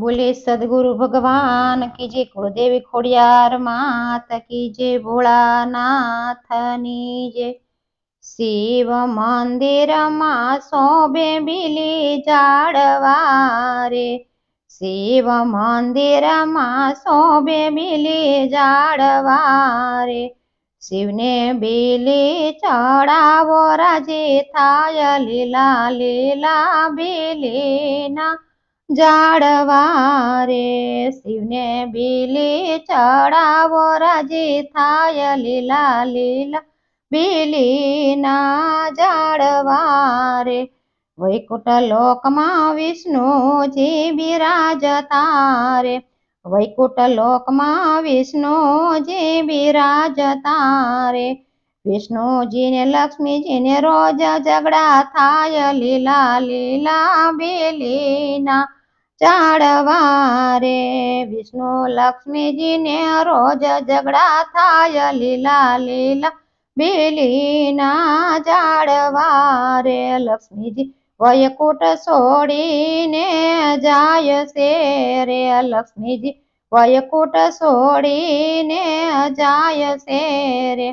बोले सदगुरु भगवान कीजे कुलदेव खोड़ियार मात कीजे भोला नाथ नीजे शिव मंदिर मा सोबे बिली जाड़वारे शिव मंदिर मा सोबे बिली जाड़वारे શિવને બેલી ચડાવો રાજે થાય લીલા લીલા બેલીના જાડવા રે શિવને બેલે ચડાવો રાજે થાય લીલા લીલા બેલેના જાડવા રે વૈકુંઠ લોકમાં વિષ્ણુજી જે બિરાજતા રે वैकुट लोक मिष्णु जी बिराजता रे विष्णु जी ने लक्ष्मी जी ने रोज झगड़ा थाय लीला लीला बेलीना चाड़वारे विष्णु लक्ष्मी जी ने रोज झगड़ा थाय लीला लीला बेलीना चाड़वारे लक्ष्मी जी વયકુટ છોડીને જાય છે રે લક્ષ્મીજી વયકુટ છોડીને જાય છે રે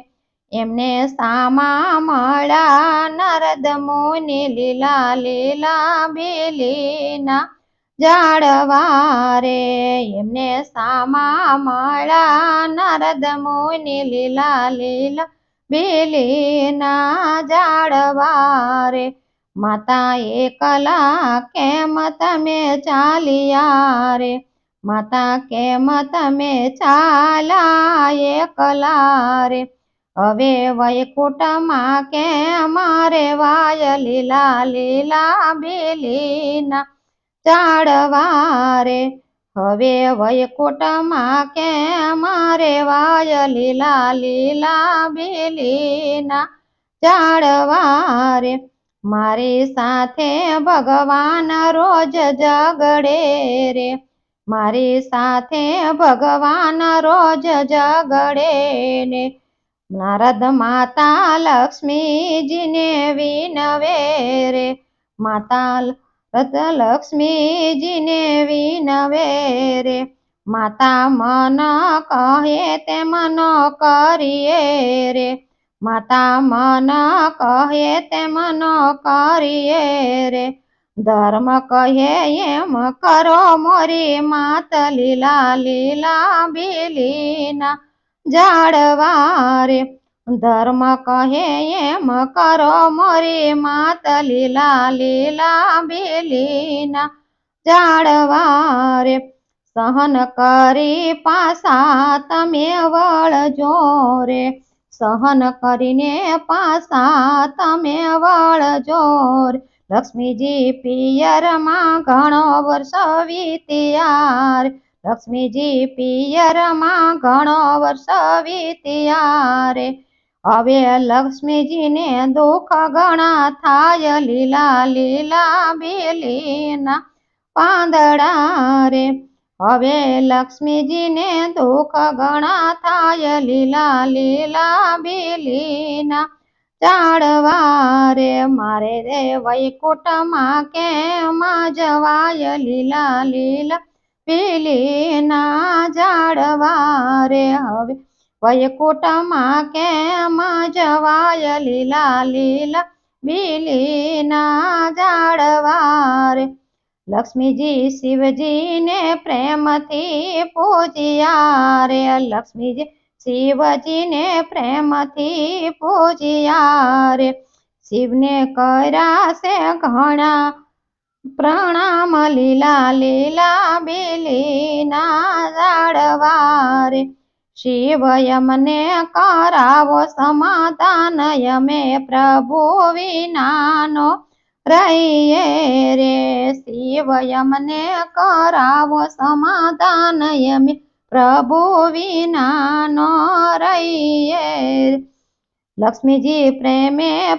એમને સામા મળા નરદ મુનિ લીલા લીલા બેલીના જાળવા એમને સામા મળા નરદ મુનિ લીલા લીલા બેલીના જાળવા રે માતા એકલા કેમ તમે ચાલ્યા રે માતા કેમ તમે ચાલા એકલા રે હવે વૈકુંઠમાં કે મારે વાય લીલા લીલા બેલીના ચાડવા રે હવે વૈકુંઠમાં કે મારે વાય લીલા લીલા બેલીના ચાડવા રે મારી સાથે ભગવાન રોજ ઝઘડે રે મારી સાથે ભગવાન રોજ ઝઘડે ને નારદ માતા લક્ષ્મીજીને વિનવે રે માતા રત લક્ષ્મીજીને વિનવે રે માતા મન કહે તે મન કરીએ રે માતા મન કહે તેમ ન કરીએ રે ધર્મ કહે એમ કરો મોરી માત લીલા લીલા બીલીના જાડવા રે ધર્મ કહે એમ કરો મોરી માત લીલા લીલા બેલીના જાડવા રે સહન કરી પાસા તમે વળજો રે સહન કરીને પાસા તમે વળજોર લક્ષ્મીજી પિયર માં ગણો વર્ષ વીત્યા રે લક્ષ્મીજી પિયર માં ગણો વર્ષ વીત્યા રે આવે લક્ષ્મીજી ને દુખ ઘણા થાય લીલા લીલા બેલીના પાંદડા રે હવે લક્ષ્મીજીને દુઃખ ગણા થાય લીલા લીલા બીલીના ચાડવા રે મારે રે વૈકુટમાં કેમાં જવાય લીલા લીલા પીલીના ઝાડવા રે હવે વૈકુટમાં કેમાં જવાય લીલા લીલા બીલીના ઝાડવા રે लक्ष्मी जी शिव जी ने प्रेम थी पूजिया रे लक्ष्मी जी शिव जी ने प्रेम ते पूजिया रे शिव ने करा से घना प्रणाम लीला लीला बिलीना जाड़वारे शिव यम ने करावो समाधान यमे प्रभु विना रईये रे शिव यमने कराव समाधान यमे प्रभु विना नो रे लक्ष्मी जी प्रेम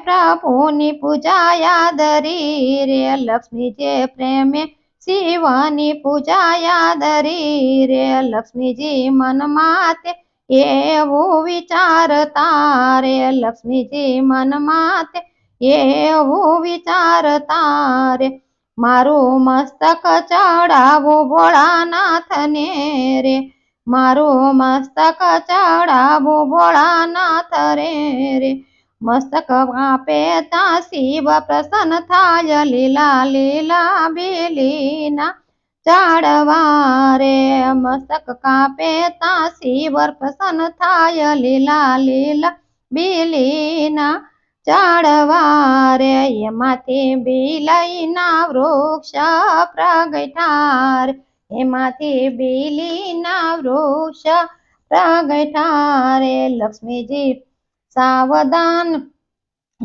प्रभु नी पूजा याद यादरी रे लक्ष्मी जी प्रेमे शिवानी पूजा यादरी रे लक्ष्मी जी मन माते ये वो विचार तारे लक्ष्मी जी मन माते એ હું વિચારતા રે મારું મસ્તક ચડાવો ભોળાનાથને રે મારું મસ્તક ચડાવો ભોળાનાથ રે રે મસ્તક આપે તા શિવ પ્રસન્ન થાય લીલા લીલા બેલીના ચાડવા રે મસ્તક કાપે તા શિવ પ્રસન્ન થાય લીલા લીલા બેલીના ચાડવા રે એ માથે બી લઈ ના વૃક્ષ પ્રગઠાર એ માથે બી લી ના વૃક્ષ પ્રગઠારે લક્ષ્મીજી સાવદાન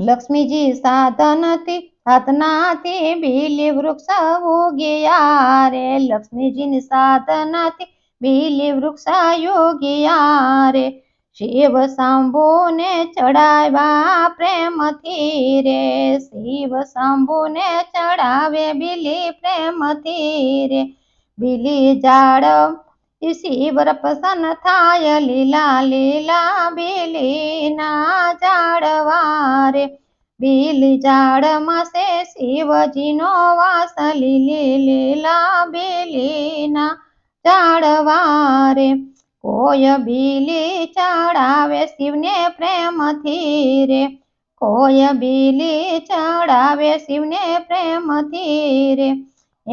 લક્ષ્મીજી સાધન થી સાધના થી બી લી વૃક્ષ યોગિયા રે લક્ષ્મીજી ને સાધના થી બી લી વૃક્ષ યોગિયા રે શિવ શંભુને ચડાવ્યા પ્રેમથી રે શિવ શંભુને ચડાવે બિલી પ્રેમથી રે બિલી જાડ શિવ પ્રસન્ન થાય લીલા લીલા બિલીના ઝાડવા રે બિલી ઝાડમાં સે શિવજીનો વાસ લીલી લીલા બિલીના ઝાડવા રે કોયબિલી ચાડાવે શિવને પ્રેમથી રે કોયબિલી ચાડાવે શિવને પ્રેમથી રે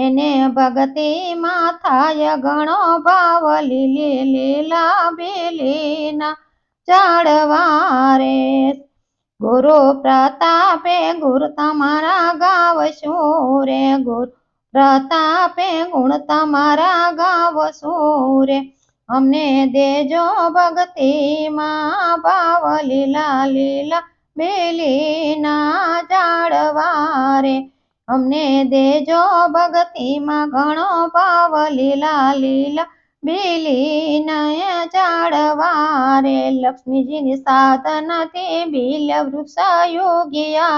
એને ભગતિ માથાય ઘણો ભાવ લીલે લેલા બેલીના ચાડવા રે ગુરુ પ્રતાપે ગુરુ તમારા ગાવશું રે ગુર પ્રતાપે ગુણ તમારા ગાવશું રે हमने दे जो भक्ति माँ पाव लीला लीला बेली ना जाड़वारे हमने दे जो भक्ति माँ घणो पाव लीला लीला बेली ना जाड़वारे लक्ष्मी जी ने साधना थे बिल वृक्ष योगिया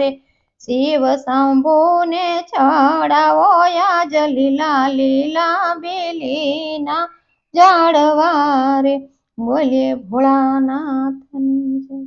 रे शिव शंभु ने छड़ावो या जलीला लीला बेली ना જાડવા રે બોલે ભોળાનાથની જય